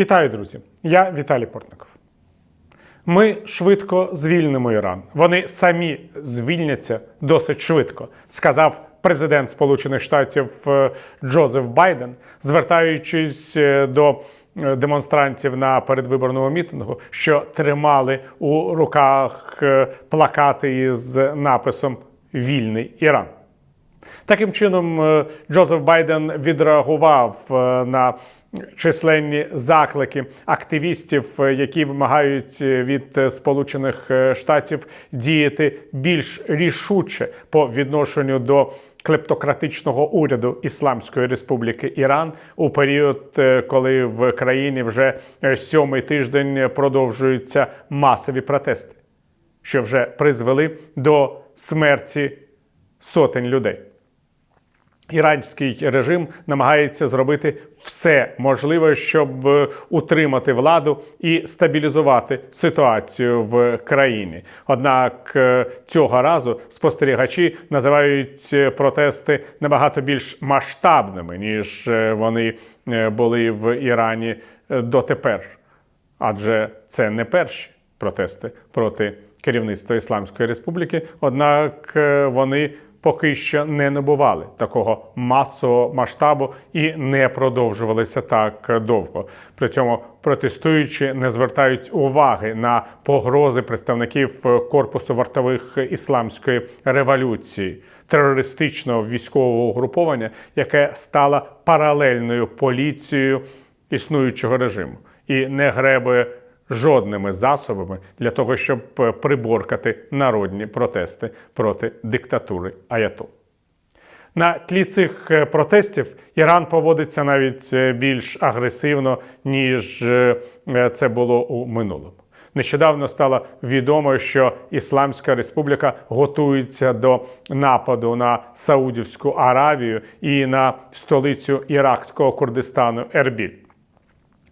Вітаю, друзі! Я Віталій Портников. Ми швидко звільнимо Іран. Вони самі звільняться досить швидко, сказав президент Сполучених Штатів е, Джозеф Байден, звертаючись е, до е, демонстрантів на передвиборному мітингу, що тримали у руках плакати із написом Вільний Іран. Таким чином, Джозеф Байден відреагував на численні заклики активістів, е, які вимагають е, від е, Сполучених Штатів діяти більш рішуче по відношенню до клептократичного уряду Ісламської Республіки Іран у період, коли в країні вже сьомий тиждень продовжуються масові протести, що вже призвели до смерті сотень людей. Іранський режим намагається зробити все можливе, щоб е, утримати владу і стабілізувати ситуацію в країні. Однак е, цього разу спостерігачі називають е, протести набагато більш масштабними, ніж вони були в Ірані дотепер. Адже це не перші протести проти керівництва Ісламської Республіки, однак вони поки що не набували такого масового масштабу і не продовжувалися так довго. При цьому протестуючі не звертають уваги на погрози представників корпусу вартових ісламської революції, терористичного військового угруповання, яке стало паралельною поліцією існуючого режиму і не гребує жодними засобами для того, щоб е, приборкати народні протести проти диктатури Аятол. На тлі цих е, протестів Іран поводиться навіть е, більш агресивно, ніж це було у минулому. Нещодавно стало відомо, що Ісламська Республіка готується до нападу на Саудівську Аравію і на столицю Іракського Курдистану Ербіль.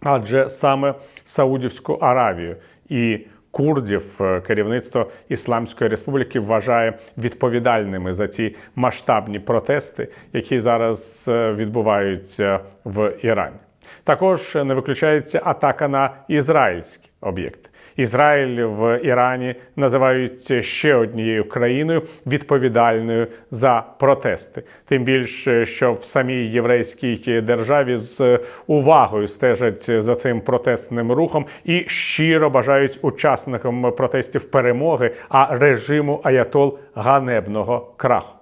Адже саме Саудівську Аравію і курдів е, керівництво Ісламської Республіки вважає відповідальними за ці масштабні протести, які зараз е, відбуваються в Ірані. Також не виключається атака на ізраїльські об'єкти. Ізраїль в Ірані називають ще однією країною відповідальною за протести. Тим більше, що в самій єврейській державі з увагою стежать за цим протестним рухом і щиро бажають учасникам протестів перемоги, а режиму Аятол ганебного краху.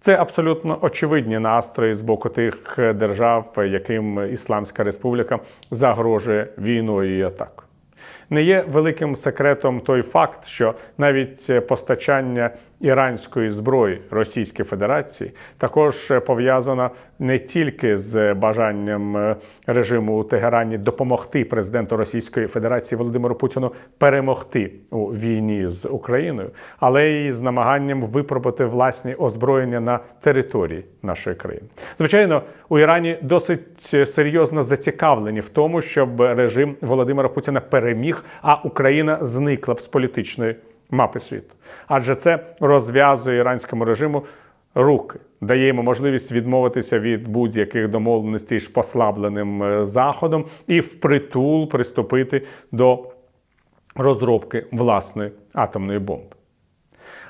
Це абсолютно очевидні настрої з боку тих держав, яким Ісламська Республіка загрожує війною і атакою. Не є великим секретом той факт, що навіть постачання іранської зброї Російській Федерації також пов'язано не тільки з бажанням е, режиму у Тегерані допомогти президенту Російської Федерації Володимиру Путіну перемогти у війні з Україною, але й з намаганням випробувати власні озброєння на території нашої країни. Звичайно, у Ірані досить серйозно зацікавлені в тому, щоб режим Володимира Путіна переміг, а Україна зникла б з політичної мапи світу. Адже це розв'язує іранському режиму руки, дає йому можливість відмовитися від будь-яких домовленостей з послабленим е, заходом і впритул приступити до розробки власної атомної бомби.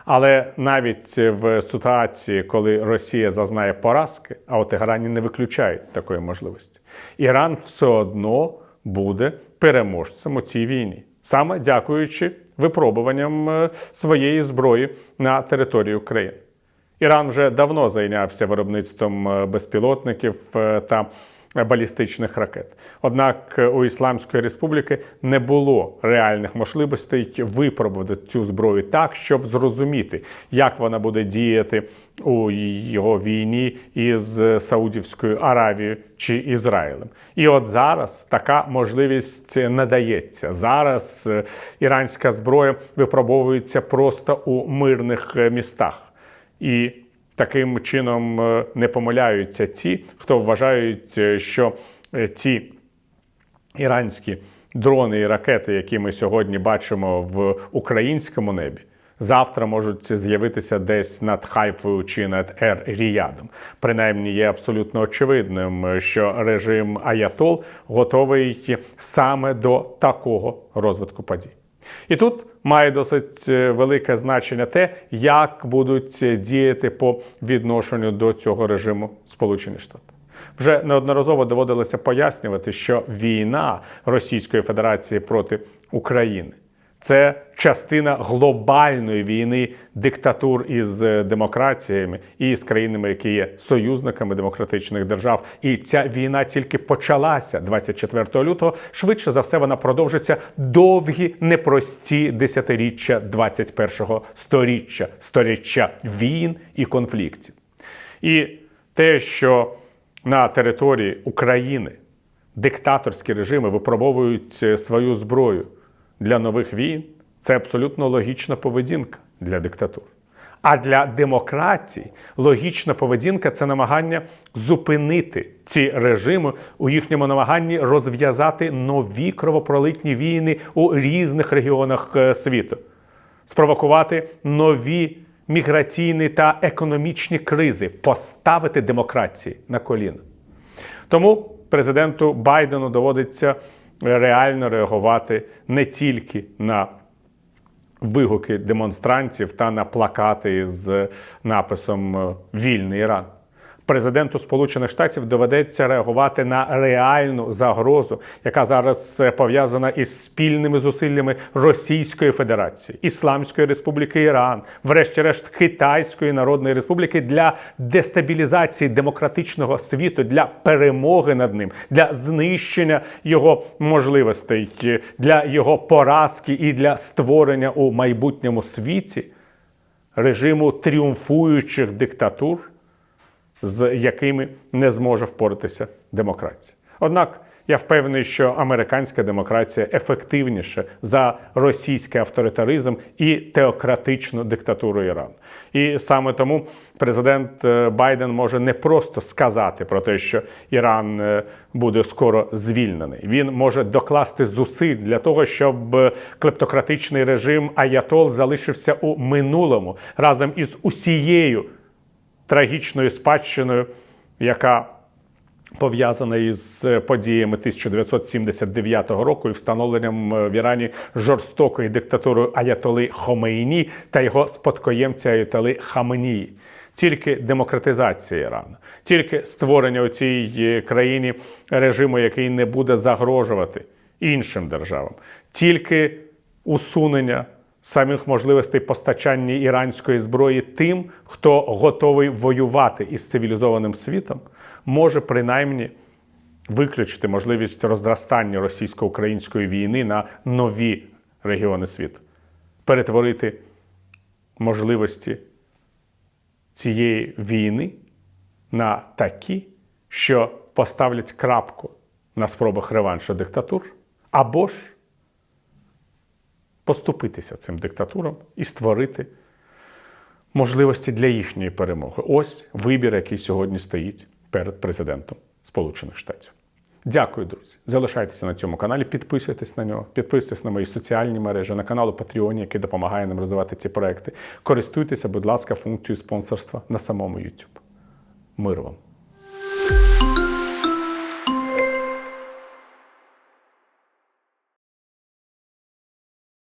Але навіть в ситуації, коли Росія зазнає поразки, а у Тегерані не виключають такої можливості, Іран все одно буде переможцем у цій війні, саме дякуючи випробуванням е, своєї зброї на території України. Іран вже давно зайнявся виробництвом е, безпілотників е, та балістичних ракет. Однак е, у Ісламської Республіки не було реальних можливостей випробувати цю зброю так, щоб зрозуміти, як вона буде діяти у його війні із Саудівською Аравією чи Ізраїлем. І от зараз така можливість надається. Зараз е, іранська зброя випробовується просто у мирних е, містах. І таким чином е, не помиляються ті, хто вважають, е, що е, ці іранські дрони і ракети, які ми сьогодні бачимо в українському небі, завтра можуть з'явитися десь над Хайфою чи над Ер Ріядом. Принаймні є абсолютно очевидним, що режим Аятол готовий саме до такого розвитку подій. І тут має досить е, велике значення те, як будуть діяти по відношенню до цього режиму Сполучені Штати. Вже неодноразово доводилося пояснювати, що війна Російської Федерації проти України це частина глобальної війни диктатур із е, демократіями і з країнами, які є союзниками демократичних держав. І ця війна тільки почалася 24 лютого. Швидше за все, вона продовжиться довгі непрості десятиріччя 21-го сторіччя, сторіччя війн і конфліктів. І те, що на території України диктаторські режими випробовують е, свою зброю для нових війн, це абсолютно логічна поведінка для диктатур. А для демократій логічна поведінка це намагання зупинити ці режими у їхньому намаганні розв'язати нові кровопролитні війни у різних регіонах е, світу, спровокувати нові міграційні та економічні кризи, поставити демократії на коліна. Тому президенту Байдену доводиться реально реагувати не тільки на вигуки демонстрантів та на плакати з написом Вільний Іран. Президенту Сполучених Штатів доведеться реагувати на реальну загрозу, яка зараз е, пов'язана із спільними зусиллями Російської Федерації, Ісламської Республіки Іран, врешті-решт Китайської Народної Республіки для дестабілізації демократичного світу, для перемоги над ним, для знищення його можливостей, е, для його поразки і для створення у майбутньому світі режиму тріумфуючих диктатур з якими не зможе впоратися демократія. Однак я впевнений, що американська демократія ефективніша за російський авторитаризм і теократичну диктатуру Ірану. І саме тому президент е, Байден може не просто сказати про те, що Іран е, буде скоро звільнений. Він може докласти зусиль для того, щоб е, клептократичний режим Аятол залишився у минулому разом із усією трагічною спадщиною, яка пов'язана із подіями 1979 року і встановленням в Ірані жорстокої диктатури Аятоли Хомейні та його спадкоємця Аятоли Хаменії. Тільки демократизація Ірану, тільки створення у цій країні режиму, який не буде загрожувати іншим державам, тільки усунення самих можливостей постачання іранської зброї тим, хто готовий воювати із цивілізованим світом, може принаймні виключити можливість розростання російсько-української війни на нові регіони світу, перетворити можливості цієї війни на такі, що поставлять крапку на спробах реваншу диктатур, або ж поступитися цим диктатурам і створити можливості для їхньої перемоги. Ось вибір, який сьогодні стоїть перед президентом Сполучених Штатів. Дякую, друзі. Залишайтеся на цьому каналі, підписуйтесь на нього, підписуйтесь на мої соціальні мережі, на канал Patreon, який допомагає нам розвивати ці проекти. Користуйтеся, будь ласка, функцією спонсорства на самому YouTube. Мир вам!